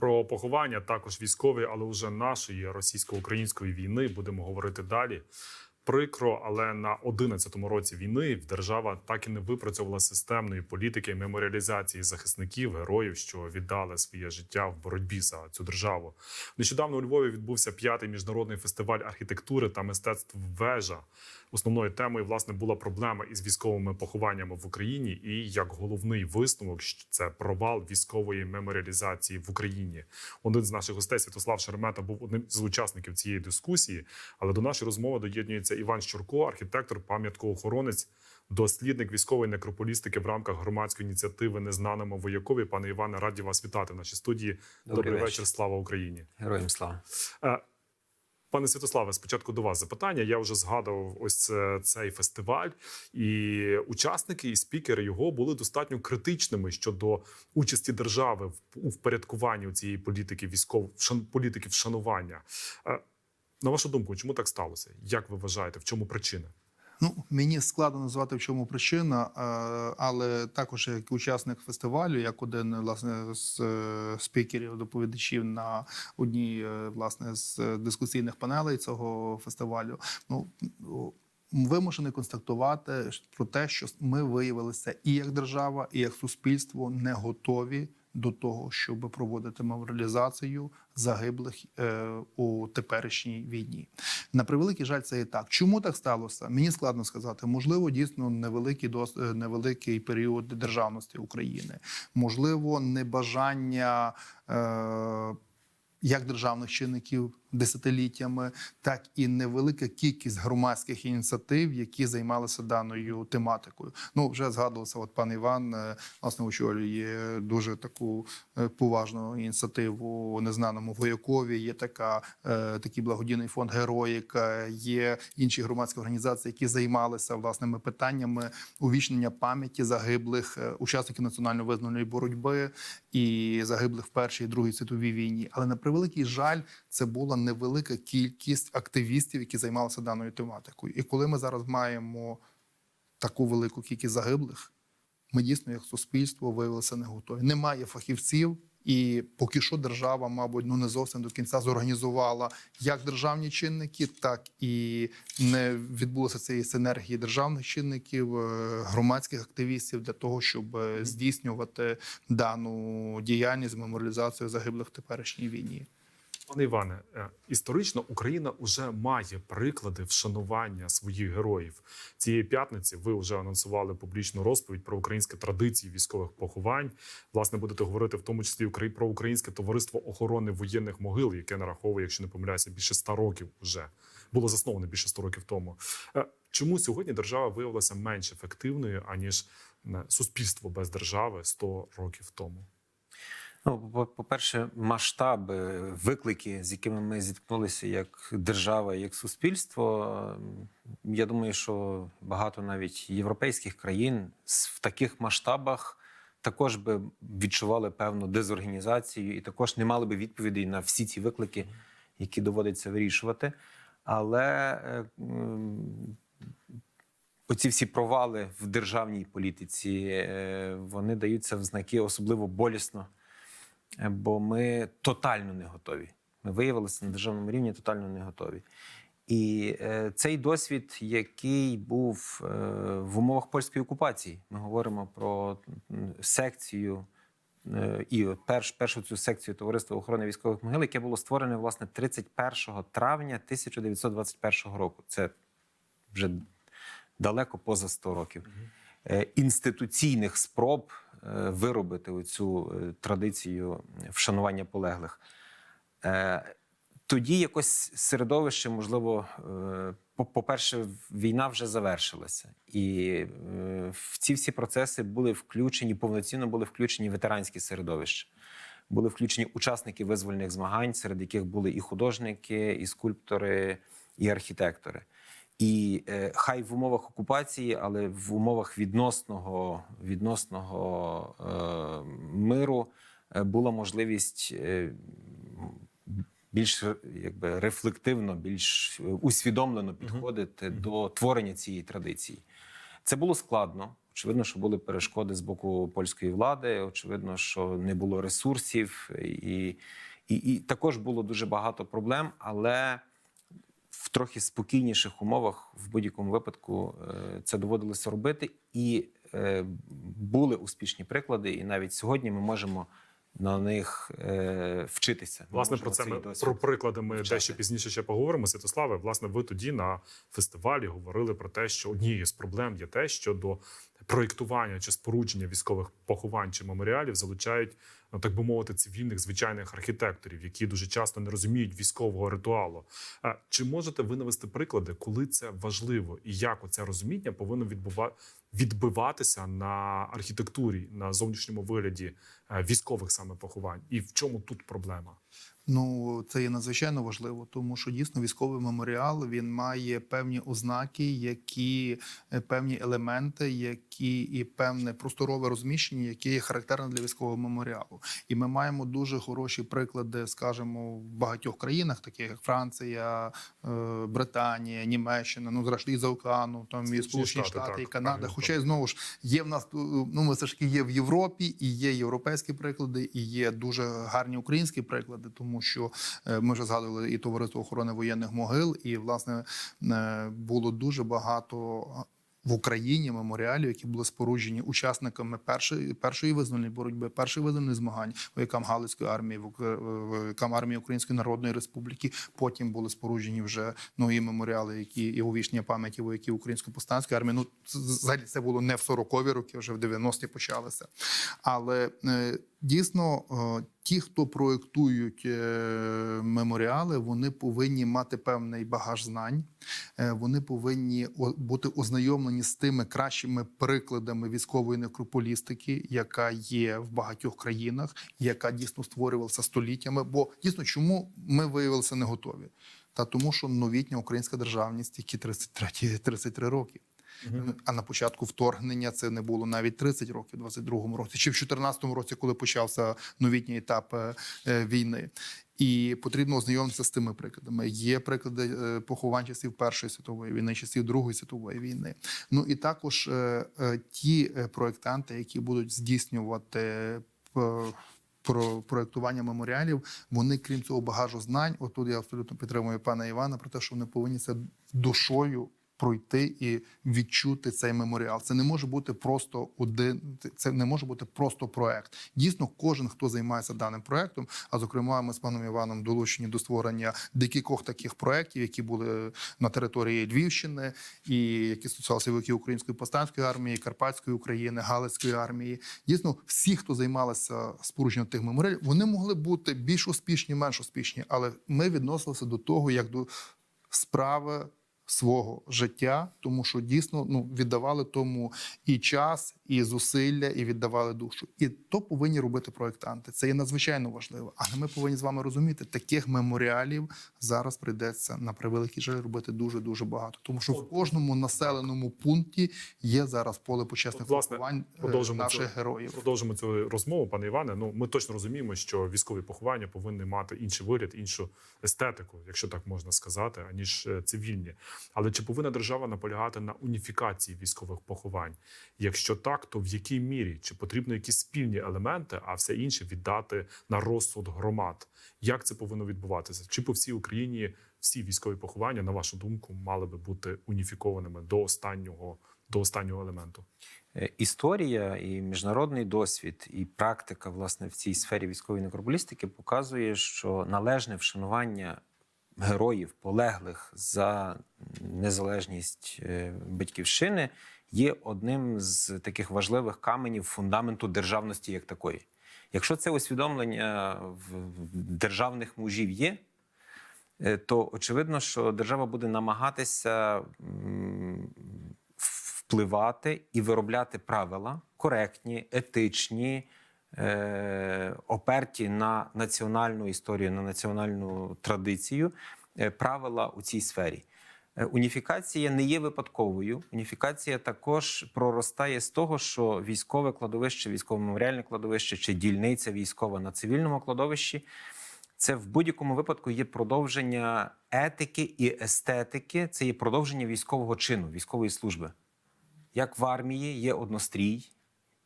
Про поховання також військової, але вже нашої російсько-української війни будемо говорити далі. Прикро, але на 11-му році війни держава так і не випрацьовувала системної політики меморіалізації захисників, героїв, що віддали своє життя в боротьбі за цю державу. Нещодавно у Львові відбувся п'ятий міжнародний фестиваль архітектури та мистецтв Вежа. Основною темою власне була проблема із військовими похованнями в Україні, і як головний висновок це провал військової меморіалізації в Україні. Один з наших гостей Святослав Шеремета був одним з учасників цієї дискусії. Але до нашої розмови доєднується Іван Щурко, архітектор, пам'яткоохоронець, дослідник військової некрополістики в рамках громадської ініціативи Незнаному воякові. Пане Іване, раді вас вітати в нашій студії. Добрий Добрий, вечір. Слава Україні. Героям слава. Е, Пане Святославе, спочатку до вас запитання. Я вже згадував ось цей фестиваль, і учасники і спікери його були достатньо критичними щодо участі держави в у впорядкуванні цієї політики військов політики вшанування. На вашу думку, чому так сталося? Як ви вважаєте, в чому причина? Ну, мені складно назвати, в чому причина, е, але також як учасник фестивалю, як один власне з е, спікерів, доповідачів на одній е, власне з дискусійних панелей цього фестивалю. Ну вимушений констатувати про те, що ми виявилися і як держава, і як суспільство не готові до того, щоб проводити меморіалізацію загиблих е, у теперішній війні. На превеликий жаль, це і так. Чому так сталося? Мені складно сказати. Можливо, дійсно невеликий дос... е, невеликий період державності України, можливо, небажання. Е... Як державних чинників десятиліттями, так і невелика кількість громадських ініціатив, які займалися даною тематикою. Ну вже згадувався, от пан Іван е, власне очолює дуже таку е, поважну ініціативу незнаному воякові. Є така е, такий благодійний фонд Героїка. Є інші громадські організації, які займалися власними питаннями увічнення пам'яті загиблих учасників національно визнаної боротьби і загиблих в першій і другій світовій війні. Але на превеликий жаль, це була невелика кількість активістів, які займалися даною тематикою. І коли ми зараз маємо таку велику кількість загиблих, ми дійсно, як суспільство, виявилися не готові. Немає фахівців, і поки що держава, мабуть, ну не зовсім до кінця зорганізувала як державні чинники, так і не відбулося цієї синергії державних чинників, е, громадських активістів для того, щоб е, здійснювати дану діяльність з меморіалізацією загиблих в теперішній війні. Пане Іване, е, історично Україна вже має приклади вшанування своїх героїв. Цієї п'ятниці ви вже анонсували публічну розповідь про українські традиції військових поховань. Власне, будете говорити в тому числі про українське товариство охорони воєнних могил, яке нараховує, якщо не помиляюся, більше 100 років вже було засноване більше 100 років тому. Е, Чому сьогодні держава виявилася менш ефективною аніж е, суспільство без держави 100 років тому? Ну, по- по-перше, масштаби, виклики, з якими ми зіткнулися як держава, як суспільство. ем, Я думаю, що багато навіть європейських країн в таких масштабах також би відчували певну дезорганізацію і також не мали би відповідей на всі ці виклики, які доводиться вирішувати. Але е, оці всі провали в державній політиці е, вони даються в знаки особливо болісно, бо ми тотально не готові. Ми виявилися на державному рівні тотально не готові. І е, цей досвід, який був е, в умовах польської окупації, ми говоримо про секцію. е, І от перш, першу цю секцію товариства охорони військових могил, яке було створене власне 31 травня 1921 року. Це вже далеко поза 100 років. Е, Інституційних спроб е, виробити цю традицію вшанування полеглих. Е, Тоді якось середовище, можливо, е, по- по-перше, війна вже завершилася, і е, в ці всі процеси були включені повноцінно були включені ветеранські середовища. Були включені учасники визвольних змагань, серед яких були і художники, і скульптори, і архітектори. І е, хай в умовах окупації, але в умовах відносного, відносного е, миру е, була можливість е, більш якби рефлективно, більш е, усвідомлено підходити до творення цієї традиції. Це було складно. Очевидно, що були перешкоди з боку польської влади. Очевидно, що не було ресурсів, і, і, і також було дуже багато проблем, але трохи спокійніших умовах в будь-якому випадку е, це доводилося робити, і е, були успішні приклади. І навіть сьогодні ми можемо на них е, вчитися. Власне, про це ми про приклади ми вивчати. дещо пізніше ще поговоримо. Святославе, власне, ви тоді на фестивалі говорили про те, що однією з проблем є те, що до проєктування чи спорудження військових поховань чи меморіалів залучають, ну так би мовити, цивільних звичайних архітекторів, які дуже часто не розуміють військового ритуалу. Чи можете ви навести приклади, коли це важливо, і як оце розуміння повинно відбува... відбиватися на архітектурі, на зовнішньому вигляді е, військових саме поховань? І в чому тут проблема? Ну, це є надзвичайно важливо, тому що дійсно військовий меморіал він має певні ознаки, які е, певні елементи, які і певне просторове розміщення, яке є характерне для військового меморіалу. І ми маємо дуже хороші приклади, скажімо, в багатьох країнах, таких як Франція, е, Британія, Німеччина, ну зрештою і за океану, там і Сполучені Штати, Штати, так, і Канада. правильно. Хоча й знову ж є в нас ну ми все ж таки є в Європі, і є європейські приклади, і є дуже гарні українські приклади, тому що е, ми вже згадували і товариство охорони воєнних могил, і власне е, було дуже багато. В Україні меморіалів, які були споруджені учасниками першої першої визвольної боротьби, першої визвольних змагань, воякам Галицької армії, воякам армії Української Народної Республіки. Потім були споруджені вже нові меморіали, які і увічнення пам'яті вояків Української повстанської армії. Ну взагалі це було не в 40-ві роки, вже в 90-ті почалося. Але е, дійсно, е, ті, хто проєктують е, меморіали, вони повинні мати певний багаж знань. Е, Вони повинні бути ознайомлені з тими кращими прикладами військової некрополістики, яка є в багатьох країнах, яка дійсно створювалася століттями. Бо дійсно, чому ми виявилися не готові? Та тому, що новітня українська державність, які 33, 33 роки. А на початку вторгнення це не було навіть 30 років, 22-му році, чи в 14-му році, коли почався новітній етап е, е, війни. І потрібно ознайомитися з тими прикладами. Є приклади е, поховань часів Першої світової війни, часів Другої світової війни. Ну і також ті проєктанти, які будуть здійснювати. Про проєктування меморіалів вони, крім цього багажу знань, отут я абсолютно підтримую пана Івана про те, що вони повинні це душою пройти і відчути цей меморіал. Це не може бути просто один, це не може бути просто проект. Дійсно, кожен, хто займається даним проектом, а зокрема, ми з паном Іваном долучені до створення декількох таких проєктів, які були на території Львівщини, і які стосувалися вояків Української повстанської армії, Карпатської України, Галицької армії. Дійсно, всі, хто займалися спорудженням тих меморіалів, вони могли бути більш успішні, менш успішні, але ми відносилися до того як до справи свого життя, тому що дійсно ну віддавали тому і час, і зусилля, і віддавали душу. І то повинні робити проєктанти. Це є надзвичайно важливо. Але ми повинні з вами розуміти, таких меморіалів зараз прийдеться на превеликий жаль робити дуже дуже багато, тому що в кожному населеному пункті є зараз поле почесних поховань е, наших цю- героїв. Продовжимо цю розмову, пане Іване. Ну ми точно розуміємо, що військові поховання повинні мати інший вигляд, іншу естетику, якщо так можна сказати, аніж е, цивільні. Але чи повинна держава наполягати на уніфікації військових поховань? Якщо так, то в якій мірі чи потрібно якісь спільні елементи, а все інше віддати на розсуд громад? Як це повинно відбуватися? Чи по всій Україні всі військові поховання, на вашу думку, мали би бути уніфікованими до останнього до останнього елементу? Е, Історія і міжнародний досвід, і практика власне в цій сфері військової некробалістики показує, що належне вшанування героїв, полеглих за незалежність е, батьківщини, є одним з таких важливих каменів фундаменту державності як такої. Якщо це усвідомлення в державних мужів є, е, то очевидно, що держава буде намагатися впливати і виробляти правила коректні, етичні, оперті на національну історію, на національну традицію, е, правила у цій сфері. Е, Уніфікація не є випадковою. Уніфікація також проростає з того, що військове кладовище, військово-меморіальне кладовище чи дільниця військова на цивільному кладовищі це в будь-якому випадку є продовження етики і естетики, це є продовження військового чину, військової служби. як в армії, є однострій,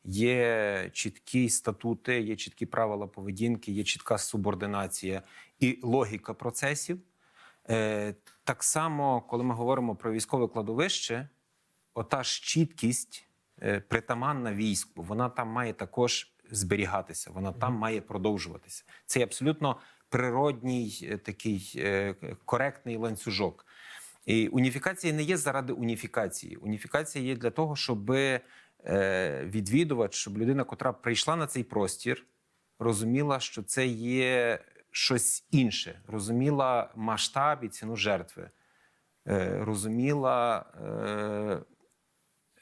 є чіткі статути, є чіткі правила поведінки, є чітка субординація і логіка процесів. Е, так само, коли ми говоримо про військове кладовище, ота ж чіткість е, притаманна війську, вона там має також зберігатися, вона там має продовжуватися. Це абсолютно природній е, такий коректний ланцюжок. І уніфікація не є заради уніфікації. Уніфікація є для того, щоб відвідувач, щоб людина, котра прийшла на цей простір, розуміла, що це є щось інше, розуміла масштаб і ціну жертви, е, розуміла е,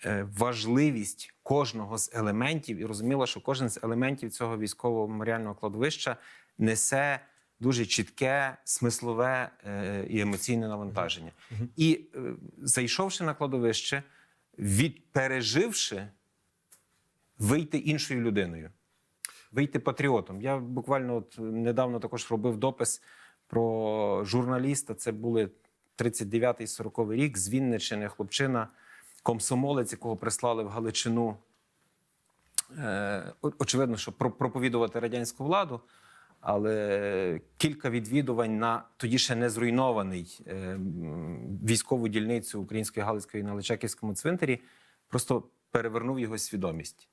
е, важливість кожного з елементів, і розуміла, що кожен з елементів цього військового меморіального кладовища несе дуже чітке, смислове е, і емоційне навантаження. І е, зайшовши на кладовище, від переживши, вийти іншою людиною вийти патріотом. Я буквально от недавно також робив допис про журналіста. Це були 39-40 рік з Вінниччини, хлопчина, комсомолець, якого прислали в Галичину. Е, очевидно, що про- проповідувати радянську владу. Але кілька відвідувань на тоді ще не зруйнований е, військову дільницю Української Галицької на Личаківському цвинтарі просто перевернув його свідомість.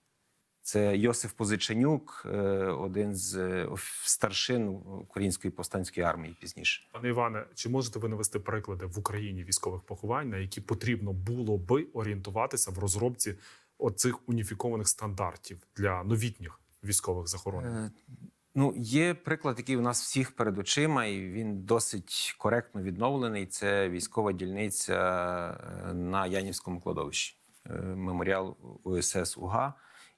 Це Йосиф Позиченюк, е, один з е, старшин Української повстанської армії пізніше. Пане Іване, чи можете ви навести приклади в Україні військових поховань, на які потрібно було би орієнтуватися в розробці оцих уніфікованих стандартів для новітніх військових захоронень? Ну, є приклад, який у нас всіх перед очима, і він досить коректно відновлений. Це військова дільниця е, на Янівському кладовищі, е, меморіал УСС УГА.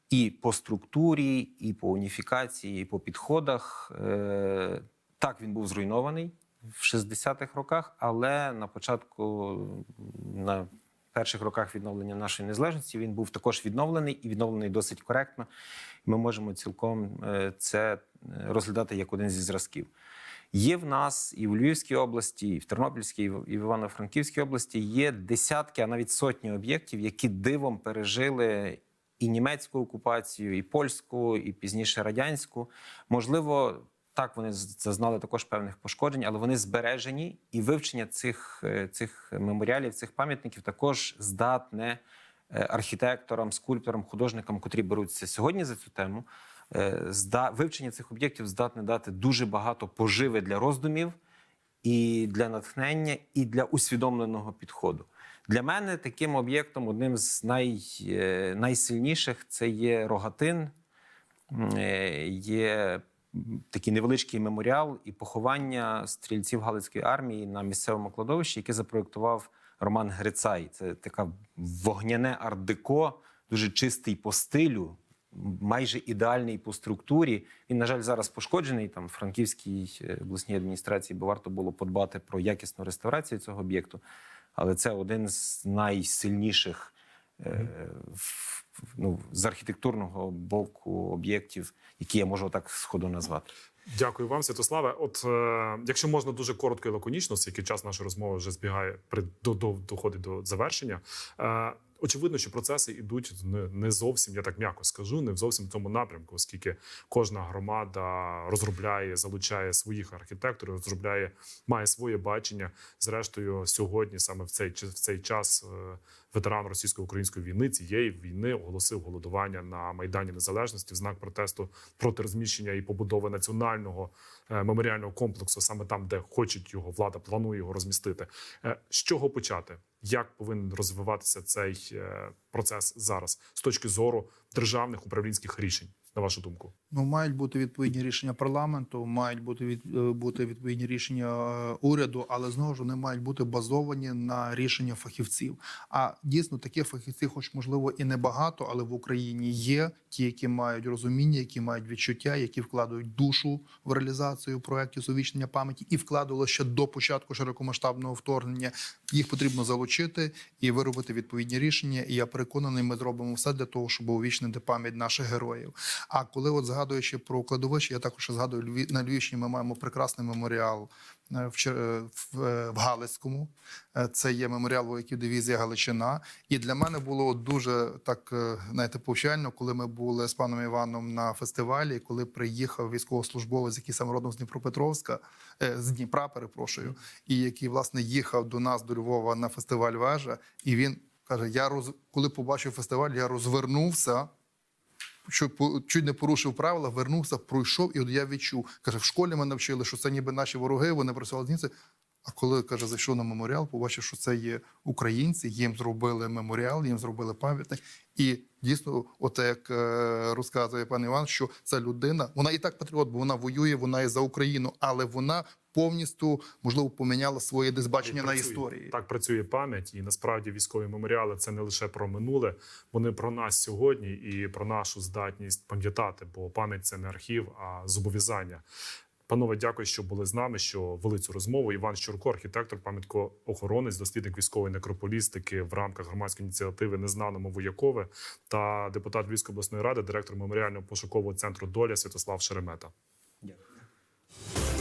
І по структурі, і по уніфікації, і по підходах. Е, Так, він був зруйнований в 60-х роках, але на початку, на перших роках відновлення нашої незалежності, він був також відновлений і відновлений досить коректно. Ми можемо цілком е, це е, розглядати як один зі зразків. Є в нас і в Львівській області, і в Тернопільській, і в Івано-Франківській області є десятки, а навіть сотні об'єктів, які дивом пережили і німецьку окупацію, і польську, і пізніше радянську. Можливо, так вони зазнали також певних пошкоджень, але вони збережені, і вивчення цих, е, цих меморіалів, цих пам'ятників також здатне е, архітекторам, скульпторам, художникам, котрі беруться сьогодні за цю тему. е, Вивчення цих об'єктів здатне дати дуже багато поживи для роздумів і для натхнення, і для усвідомленого підходу. Для мене таким об'єктом, одним з най, найсильніших, це є рогатин, є такий невеличкий меморіал і поховання стрільців Галицької армії на місцевому кладовищі, яке запроєктував Роман Грицай. Це така вогняне арт-деко, дуже чистий по стилю, майже ідеальний по структурі. Він, на жаль, зараз пошкоджений там в Франківській е, обласній адміністрації, бо варто було подбати про якісну реставрацію цього об'єкту. Але це один з найсильніших е, ну, з архітектурного боку об'єктів, які я можу так сходу назвати. Дякую вам, Святославе. От е, якщо можна дуже коротко і лаконічно, оскільки час нашої розмови вже збігає при до, до доходить до завершення. Е, очевидно, що процеси йдуть не, не зовсім, я так м'яко скажу, не зовсім в тому напрямку, оскільки кожна громада розробляє, залучає своїх архітекторів, розробляє, має своє бачення. Зрештою, сьогодні, саме в цей в цей час, е, ветеран російсько-української війни цієї війни оголосив голодування на майдані Незалежності в знак протесту проти розміщення і побудови національного е, меморіального комплексу, саме там, де хочуть його влада, планує його розмістити. Е, З чого почати? Як повинен розвиватися цей е, процес зараз з точки зору державних управлінських рішень, на вашу думку? Ну, мають бути відповідні рішення парламенту, мають бути від е, бути відповідні рішення е, уряду, але знову ж вони мають бути базовані на рішення фахівців. А дійсно таких фахівців, хоч можливо і небагато, але в Україні є ті, які мають розуміння, які мають відчуття, які вкладають душу в реалізацію проєктів увічнення пам'яті і вкладували ще до початку широкомасштабного вторгнення. Їх потрібно залучити і виробити відповідні рішення. І я переконаний, ми зробимо все для того, щоб увічнити пам'ять наших героїв. А коли от згадуючи про кладовище, я також згадую на Львівщині. Ми маємо прекрасний меморіал е, в, е, в, е, в Галицькому. Це є меморіал вояків дивізії Галичина. І для мене було дуже так знаєте, повчально, коли ми були з паном Іваном на фестивалі, коли приїхав військовослужбовець, який сам родом з Дніпропетровська, з Дніпра, перепрошую, і який власне їхав до нас до Львова на фестиваль Вежа, і він каже: Я роз... коли побачив фестиваль, я розвернувся. Що чуть не порушив правила, вернувся, пройшов, і от я відчув. Каже, в школі ми навчили, що це ніби наші вороги, вони працювали з німці. А коли каже, зайшов на меморіал, побачив, що це є українці, їм зробили меморіал, їм зробили пам'ятник. І дійсно, от як е, розказує пан Іван, що ця людина, вона і так патріот, бо вона воює, вона і за Україну, але вона повністю можливо поміняла своє десь бачення на історії. Так працює пам'ять, і насправді військові меморіали це не лише про минуле, вони про нас сьогодні і про нашу здатність пам'ятати, бо пам'ять це не архів, а зобов'язання. Панове, дякую, що були з нами, що вели цю розмову. Іван Щурко, архітектор, пам'яткоохоронець, дослідник військової некрополістики в рамках громадської ініціативи Незнаному воякове та депутат Львівської обласної ради, директор меморіального пошукового центру Доля Святослав Шеремета. Дякую.